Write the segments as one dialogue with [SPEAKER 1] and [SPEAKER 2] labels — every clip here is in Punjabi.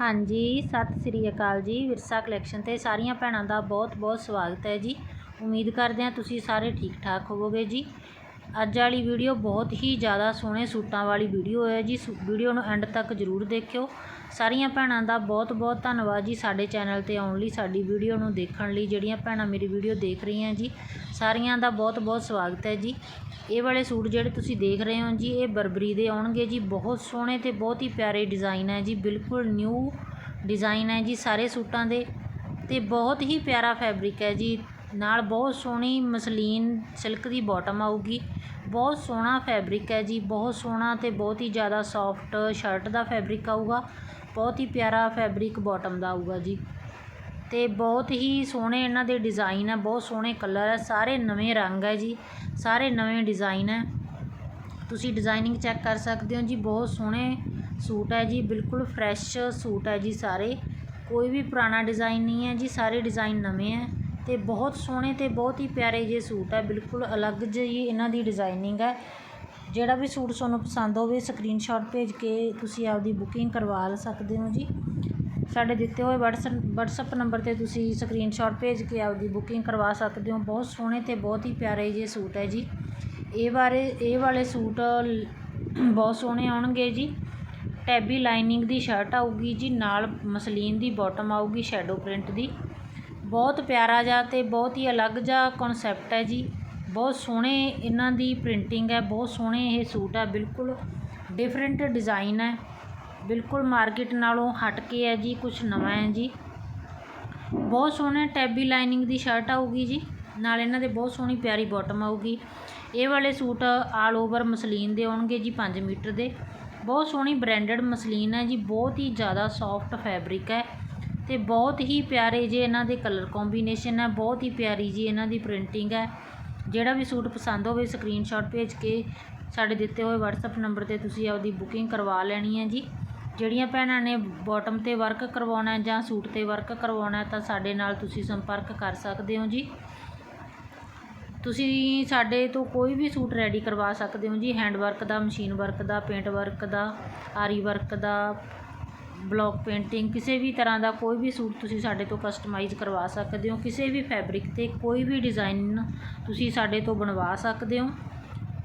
[SPEAKER 1] ਹਾਂਜੀ, ਸਤਿ ਸ੍ਰੀ ਅਕਾਲ ਜੀ, ਵਿਰਸਾ ਕਲੈਕਸ਼ਨ ਤੇ ਸਾਰੀਆਂ ਭੈਣਾਂ ਦਾ ਬਹੁਤ-ਬਹੁਤ ਸਵਾਗਤ ਹੈ ਜੀ। ਉਮੀਦ ਕਰਦੇ ਹਾਂ ਤੁਸੀਂ ਸਾਰੇ ਠੀਕ ਠਾਕ ਹੋਵੋਗੇ ਜੀ। ਅੱਜ ਵਾਲੀ ਵੀਡੀਓ ਬਹੁਤ ਹੀ ਜ਼ਿਆਦਾ ਸੋਹਣੇ ਸੂਟਾਂ ਵਾਲੀ ਵੀਡੀਓ ਹੈ ਜੀ। ਵੀਡੀਓ ਨੂੰ ਐਂਡ ਤੱਕ ਜ਼ਰੂਰ ਦੇਖਿਓ। ਸਾਰੀਆਂ ਭੈਣਾਂ ਦਾ ਬਹੁਤ-ਬਹੁਤ ਧੰਨਵਾਦ ਜੀ ਸਾਡੇ ਚੈਨਲ ਤੇ ਆਉਣ ਲਈ, ਸਾਡੀ ਵੀਡੀਓ ਨੂੰ ਦੇਖਣ ਲਈ, ਜਿਹੜੀਆਂ ਭੈਣਾਂ ਮੇਰੀ ਵੀਡੀਓ ਦੇਖ ਰਹੀਆਂ ਜੀ। ਸਾਰੀਆਂ ਦਾ ਬਹੁਤ-ਬਹੁਤ ਸਵਾਗਤ ਹੈ ਜੀ। ਇਹ ਵਾਲੇ ਸੂਟ ਜਿਹੜੇ ਤੁਸੀਂ ਦੇਖ ਰਹੇ ਹੋ ਜੀ, ਇਹ ਬਰਬਰੀ ਦੇ ਆਉਣਗੇ ਜੀ। ਬਹੁਤ ਸੋਹਣੇ ਤੇ ਬਹੁਤ ਹੀ ਪਿਆਰੇ ਡਿਜ਼ਾਈਨ ਹੈ ਜੀ। ਬਿਲਕੁਲ ਨਿਊ ਡਿਜ਼ਾਈਨ ਹੈ ਜੀ ਸਾਰੇ ਸੂਟਾਂ ਦੇ ਤੇ ਬਹੁਤ ਹੀ ਪਿਆਰਾ ਫੈਬਰਿਕ ਹੈ ਜੀ। ਨਾਲ ਬਹੁਤ ਸੋਹਣੀ ਮਸਲੀਨ ਸਿਲਕ ਦੀ ਬੋਟਮ ਆਊਗੀ। ਬਹੁਤ ਸੋਹਣਾ ਫੈਬਰਿਕ ਹੈ ਜੀ, ਬਹੁਤ ਸੋਹਣਾ ਅਤੇ ਬਹੁਤ ਹੀ ਜ਼ਿਆਦਾ ਸੋਫਟ ਸ਼ਰਟ ਦਾ ਫੈਬਰਿਕ ਆਊਗਾ। ਬਹੁਤ ਹੀ ਪਿਆਰਾ ਫੈਬਰਿਕ ਬੋਟਮ ਦਾ ਆਊਗਾ ਜੀ। ਅਤੇ ਬਹੁਤ ਹੀ ਸੋਹਣੇ ਇਹਨਾਂ ਦੇ ਡਿਜ਼ਾਈਨ ਹੈ, ਬਹੁਤ ਸੋਹਣੇ ਕਲਰ ਹੈ, ਸਾਰੇ ਨਵੇਂ ਰੰਗ ਹੈ ਜੀ, ਸਾਰੇ ਨਵੇਂ ਡਿਜ਼ਾਈਨ ਹੈ। ਤੁਸੀਂ ਡਿਜ਼ਾਈਨਿੰਗ ਚੈੱਕ ਕਰ ਸਕਦੇ ਹੋ ਜੀ, ਬਹੁਤ ਸੋਹਣੇ ਸੂਟ ਹੈ ਜੀ, ਬਿਲਕੁਲ ਫਰੈਸ਼ ਸੂਟ ਹੈ ਜੀ ਸਾਰੇ। ਕੋਈ ਵੀ ਪੁਰਾਣਾ ਡਿਜ਼ਾਈਨ ਨਹੀਂ ਹੈ ਜੀ, ਸਾਰੇ ਡਿਜ਼ਾਈਨ ਨਵੇਂ ਹੈ। ਤੇ ਬਹੁਤ ਸੋਹਣੇ ਤੇ ਬਹੁਤ ਹੀ ਪਿਆਰੇ ਜਿਹੇ ਸੂਟ ਹੈ ਬਿਲਕੁਲ ਅਲੱਗ ਜਿਹੀ ਇਹਨਾਂ ਦੀ ਡਿਜ਼ਾਈਨਿੰਗ ਹੈ ਜਿਹੜਾ ਵੀ ਸੂਟ ਤੁਹਾਨੂੰ ਪਸੰਦ ਹੋਵੇ ਸਕਰੀਨਸ਼ਾਟ ਭੇਜ ਕੇ ਤੁਸੀਂ ਆਪਦੀ ਬੁਕਿੰਗ ਕਰਵਾ ਸਕਦੇ ਹੋ ਜੀ। ਸਾਡੇ ਦਿੱਤੇ ਹੋਏ ਵਟਸਐਪ ਵਟਸਐਪ ਨੰਬਰ ਤੇ ਤੁਸੀਂ ਸਕਰੀਨਸ਼ਾਟ ਭੇਜ ਕੇ ਆਪਦੀ ਬੁਕਿੰਗ ਕਰਵਾ ਸਕਦੇ ਹੋ। ਬਹੁਤ ਸੋਹਣੇ ਤੇ ਬਹੁਤ ਹੀ ਪਿਆਰੇ ਜਿਹੇ ਸੂਟ ਹੈ ਜੀ। ਇਹ ਬਾਰੇ, ਇਹ ਵਾਲੇ ਸੂਟ ਬਹੁਤ ਸੋਹਣੇ ਆਉਣਗੇ ਜੀ। ਟੈਬੀ ਲਾਈਨਿੰਗ ਦੀ ਸ਼ਰਟ ਆਊਗੀ ਜੀ, ਨਾਲ ਮਸਲੀਨ ਦੀ ਬਾਟਮ ਆਊਗੀ ਸ਼ੈਡੋ ਪ੍ਰਿੰਟ ਦੀ। ਬਹੁਤ ਪਿਆਰਾ ਜਿਹਾ ਅਤੇ ਬਹੁਤ ਹੀ ਅਲੱਗ ਜਿਹਾ ਕਨਸੈਪਟ ਹੈ ਜੀ। ਬਹੁਤ ਸੋਹਣੇ ਇਹਨਾਂ ਦੀ ਪ੍ਰਿੰਟਿੰਗ ਹੈ, ਬਹੁਤ ਸੋਹਣੇ ਇਹ ਸੂਟ ਹੈ, ਬਿਲਕੁਲ ਡਿਫਰੈਂਟ ਡਿਜ਼ਾਇਨ ਹੈ। ਬਿਲਕੁਲ ਮਾਰਕੀਟ ਨਾਲੋਂ ਹਟ ਕੇ ਹੈ ਜੀ ਕੁਝ ਨਵਾਂ ਹੈ ਜੀ। ਬਹੁਤ ਸੋਹਣੇ ਟੈਬੀ ਲਾਈਨਿੰਗ ਦੀ ਸ਼ਰਟ ਆਊਗੀ ਜੀ, ਨਾਲ ਇਹਨਾਂ ਦੇ ਬਹੁਤ ਸੋਹਣੀ ਪਿਆਰੀ ਬਾਟਮ ਆਊਗੀ। ਇਹ ਵਾਲੇ ਸੂਟ ਆਲ ਓਵਰ ਮਸਲੀਨ ਦੇ ਆਉਣਗੇ ਜੀ 5 ਮੀਟਰ ਦੇ। ਬਹੁਤ ਸੋਹਣੀ ਬ੍ਰਾਂਡਡ ਮਸਲੀਨ ਹੈ ਜੀ, ਬਹੁਤ ਹੀ ਜ਼ਿਆਦਾ ਸੌਫਟ ਫੈਬਰਿਕ ਹੈ। ਤੇ ਬਹੁਤ ਹੀ ਪਿਆਰੇ ਜੇ ਇਹਨਾਂ ਦੇ ਕਲਰ ਕੰਬੀਨੇਸ਼ਨ ਹੈ, ਬਹੁਤ ਹੀ ਪਿਆਰੀ ਜੀ ਇਹਨਾਂ ਦੀ ਪ੍ਰਿੰਟਿੰਗ ਹੈ। ਜਿਹੜਾ ਵੀ ਸੂਟ ਪਸੰਦ ਹੋਵੇ ਸਕਰੀਨਸ਼ਾਟ ਭੇਜ ਕੇ ਸਾਡੇ ਦਿੱਤੇ ਹੋਏ WhatsApp ਨੰਬਰ ਤੇ ਤੁਸੀਂ ਆਪਦੀ ਬੁਕਿੰਗ ਕਰਵਾ ਲੈਣੀ ਹੈ ਜੀ। ਜਿਹੜੀਆਂ ਭੈਣਾਂ ਨੇ ਬਾਟਮ ਤੇ ਵਰਕ ਕਰਵਾਉਣਾ ਜਾਂ ਸੂਟ ਤੇ ਵਰਕ ਕਰਵਾਉਣਾ ਤਾਂ ਸਾਡੇ ਨਾਲ ਤੁਸੀਂ ਸੰਪਰਕ ਕਰ ਸਕਦੇ ਹੋ ਜੀ। ਤੁਸੀਂ ਸਾਡੇ ਤੋਂ ਕੋਈ ਵੀ ਸੂਟ ਰੈਡੀ ਕਰਵਾ ਸਕਦੇ ਹੋ ਜੀ। ਹੈਂਡ ਵਰਕ ਦਾ ਮਸ਼ੀਨ ਵਰਕ ਦਾ ਪੇਂਟ ਵਰਕ ਦਾ, ਆਰੀ ਵਰਕ ਦਾ ਬਲੌਕ ਪੇਂਟਿੰਗ, ਕਿਸੇ ਵੀ ਤਰ੍ਹਾਂ ਦਾ ਕੋਈ ਵੀ ਸੂਟ ਤੁਸੀਂ ਸਾਡੇ ਤੋਂ ਕਸਟਮਾਈਜ਼ ਕਰਵਾ ਸਕਦੇ ਹੋ, ਕਿਸੇ ਵੀ ਫੈਬਰਿਕ ਤੇ ਕੋਈ ਵੀ ਡਿਜ਼ਾਇਨ ਤੁਸੀਂ ਸਾਡੇ ਤੋਂ ਬਣਵਾ ਸਕਦੇ ਹੋ।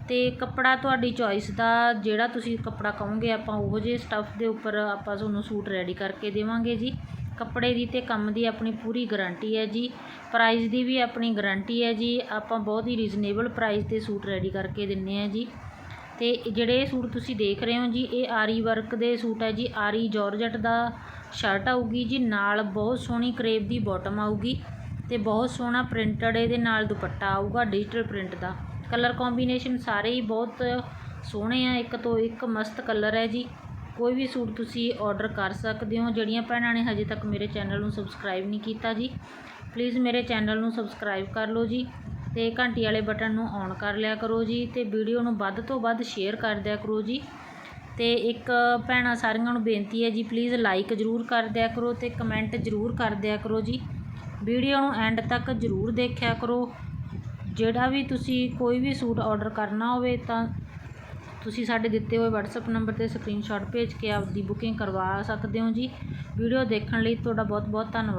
[SPEAKER 1] ਅਤੇ ਕੱਪੜਾ ਤੁਹਾਡੀ ਚੋਇਸ ਦਾ ਜਿਹੜਾ ਤੁਸੀਂ ਕੱਪੜਾ ਕਹੋਗੇ ਆਪਾਂ ਉਹੋ ਜਿਹੇ ਸਟੱਫ ਦੇ ਉੱਪਰ ਆਪਾਂ ਤੁਹਾਨੂੰ ਸੂਟ ਰੈਡੀ ਕਰਕੇ ਦੇਵਾਂਗੇ ਜੀ। ਕੱਪੜੇ ਦੀ ਤੇ ਕੰਮ ਦੀ ਆਪਣੀ ਪੂਰੀ ਗਾਰੰਟੀ ਹੈ ਜੀ। ਪ੍ਰਾਈਸ ਦੀ ਵੀ ਆਪਣੀ ਗਾਰੰਟੀ ਹੈ ਜੀ। ਆਪਾਂ ਬਹੁਤ ਹੀ ਰੀਜ਼ਨੇਬਲ ਪ੍ਰਾਈਸ ਤੇ ਸੂਟ ਰੈਡੀ ਕਰਕੇ ਦਿੰਨੇ ਆ ਜੀ। ਤੇ ਜਿਹੜੇ ਇਹ ਸੂਟ ਤੁਸੀਂ ਦੇਖ ਰਹੇ ਹੋ ਜੀ, ਇਹ ਆਰੀ ਵਰਕ ਦੇ ਸੂਟ ਹੈ ਜੀ। ਆਰੀ ਜੋਰਜਟ ਦਾ ਸ਼ਰਟ ਆਊਗੀ ਜੀ, ਨਾਲ ਬਹੁਤ ਸੋਹਣੀ ਕਰੇਪ ਦੀ ਬਾਟਮ ਆਊਗੀ ਤੇ ਬਹੁਤ ਸੋਹਣਾ ਪ੍ਰਿੰਟਡ ਇਹਦੇ ਨਾਲ ਦੁਪੱਟਾ ਆਊਗਾ ਡਿਜੀਟਲ ਪ੍ਰਿੰਟ ਦਾ। ਕਲਰ ਕੰਬੀਨੇਸ਼ਨ ਸਾਰੇ ਹੀ ਬਹੁਤ ਸੋਹਣੇ ਆ, ਇੱਕ ਤੋਂ ਇੱਕ ਮਸਤ ਕਲਰ ਹੈ ਜੀ। ਕੋਈ ਵੀ ਸੂਟ ਤੁਸੀਂ ਆਰਡਰ ਕਰ ਸਕਦੇ ਹੋ। ਜਿਹੜੀਆਂ ਭੈਣਾਂ ਨੇ ਹਜੇ ਤੱਕ ਮੇਰੇ ਚੈਨਲ ਨੂੰ ਸਬਸਕ੍ਰਾਈਬ ਨਹੀਂ ਕੀਤਾ ਜੀ ਪਲੀਜ਼ ਮੇਰੇ ਚੈਨਲ ਨੂੰ ਸਬਸਕ੍ਰਾਈਬ ਕਰ ਲਓ ਜੀ। ਤੇ ਘੰਟੀ ਵਾਲੇ ਬਟਨ ਨੂੰ ਔਨ ਕਰ ਲਿਆ ਕਰੋ ਜੀ ਤੇ ਵੀਡੀਓ ਨੂੰ ਵੱਧ ਤੋਂ ਵੱਧ ਸ਼ੇਅਰ ਕਰ ਦਿਆ ਕਰੋ ਜੀ। ਤੇ ਇੱਕ ਭੈਣਾਂ ਸਾਰੀਆਂ ਨੂੰ ਬੇਨਤੀ ਹੈ ਜੀ ਪਲੀਜ਼ ਲਾਈਕ ਜ਼ਰੂਰ ਕਰ ਦਿਆ ਕਰੋ ਤੇ ਕਮੈਂਟ ਜ਼ਰੂਰ ਕਰ ਦਿਆ ਕਰੋ ਜੀ। ਵੀਡੀਓ ਨੂੰ ਐਂਡ ਤੱਕ ਜ਼ਰੂਰ ਦੇਖਿਆ ਕਰੋ। ਜਿਹੜਾ ਵੀ ਤੁਸੀਂ ਕੋਈ ਵੀ ਸੂਟ ਆਰਡਰ ਕਰਨਾ ਹੋਵੇ ਤਾਂ ਤੁਸੀਂ ਸਾਡੇ ਦਿੱਤੇ ਹੋਏ WhatsApp ਨੰਬਰ ਤੇ ਸਕਰੀਨਸ਼ਾਟ ਭੇਜ ਕੇ ਆਪਦੀ ਬੁਕਿੰਗ ਕਰਵਾ ਸਕਦੇ ਹੋ ਜੀ। ਵੀਡੀਓ ਦੇਖਣ ਲਈ ਤੁਹਾਡਾ ਬਹੁਤ ਬਹੁਤ ਧੰਨਵਾਦ।